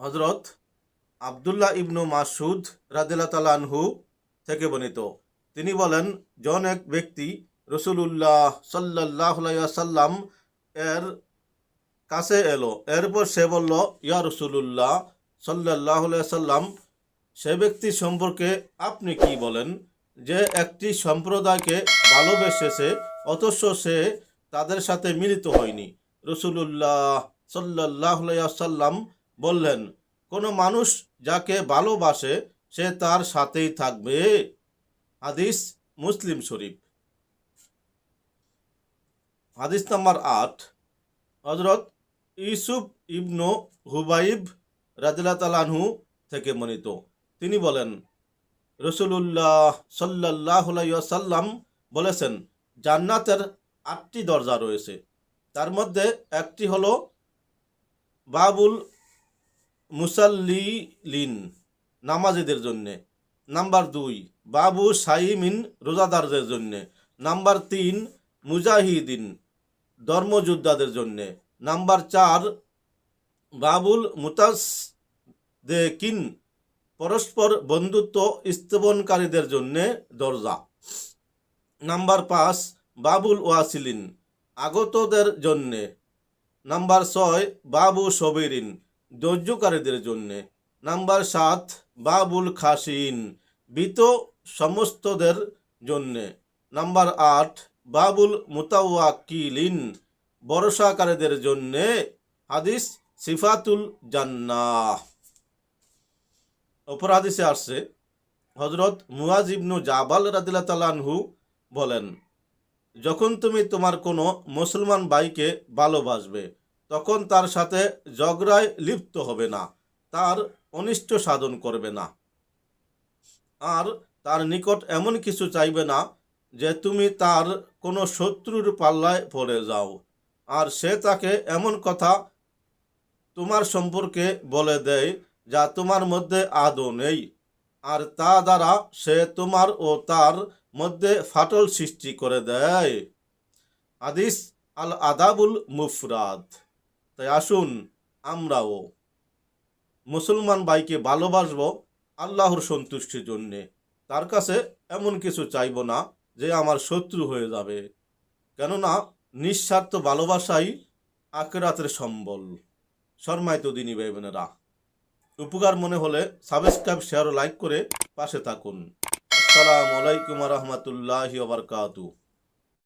হজরত আবদুল্লাহ ইবনু মাসুদ রাদিল্লা তালানহু থেকে বর্ণিত। তিনি বলেন, জন এক ব্যক্তি রসুলুল্লাহ সাল্লাহ সাল্লাম এর কাছে এলো। এরপর সে বলল, ইয়া রসুলুল্লাহ সাল্লাহ সাল্লাম সে ব্যক্তি সম্পর্কে আপনি কি বলেন? যে একটি সম্প্রদায়কে ভালোবেসেছে, অথচ সে তাদের সাথে মিলিত হয়নি। রসুলুল্লাহ সাল্লাহ সাল্লাম বললেন, কোনো মানুষ যাকে ভালোবাসে, সে তার সাথেই থাকবে। হাদিস মুসলিম শরীফ। হাদিস নাম্বার আট হজরত ইউসুফ ইবনু হুবাইব তালানহু থেকে মনিত তিনি বলেন, রসুলুল্লাহ সাল্লাহ সাল্লাম বলেছেন, জান্নাতের আটটি দরজা রয়েছে। তার মধ্যে একটি হলো বাবুল মুসাল্লিলিন, নামাজিদের জন্যে। নাম্বার দুই, বাবু সাইমিন, রোজাদারদের জন্যে। নাম্বার তিন, মুজাহিদিন, ধর্মযোদ্ধাদের জন্যে। নাম্বার চার, বাবুল মুতাস দে কিন পরস্পর বন্ধুত্ব স্থাপনকারীদের জন্যে দরজা। নাম্বার পাঁচ, বাবুল ওয়াসিলিন, আগতদের জন্যে। নাম্বার ছয়, বাবু সবিরিন ধৈর্যকারীদের জন্যে। নাম্বার সাত, বাবুল খাসিন, বিত সমস্তদের জন্যে। নাম্বার আট, বাবুল মুতাওয়াকিলিন ভরসাকারীদের জন্যে। হাদিস সিফাতুল জান্নাহ। অপর হাদিসে আসছে হজরত মুয়াজ ইবনু জাবাল রাদিল্লা তালানহু বলেন, যখন তুমি তোমার কোনো মুসলমান ভাইকে ভালোবাসবে তখন তার সাথে ঝগড়ায় লিপ্ত হবে না, তার অনিষ্ট সাধন করবে না। আর তার নিকট এমন কিছু চাইবে না যে তুমি তার কোনো শত্রুর পাল্লায় পড়ে যাও। আর সে তাকে এমন কথা তোমার সম্পর্কে বলে দেয় যা তোমার মধ্যে আদৌ নেই। আর তা দ্বারা সে তোমার ও তার মধ্যে ফাটল সৃষ্টি করে দেয়। আদিস আল আদাবুল মুফরাদ। তাই আসুন, আমরাও মুসলমান ভাইকে ভালোবাসবো আল্লাহর সন্তুষ্টির জন্যে। তার কাছে এমন কিছু চাইব না যে আমার শত্রু হয়ে যাবে। কেননা নিঃস্বার্থ ভালোবাসাই আকেরাতের সম্বল। শর্মায়িত দিনী ভাই বোনেরা, উপকার মনে হলে সাবস্ক্রাইব শেয়ার ও লাইক করে পাশে থাকুন। আসসালামু আলাইকুম রহমতুল্লাহি ওবরকাতু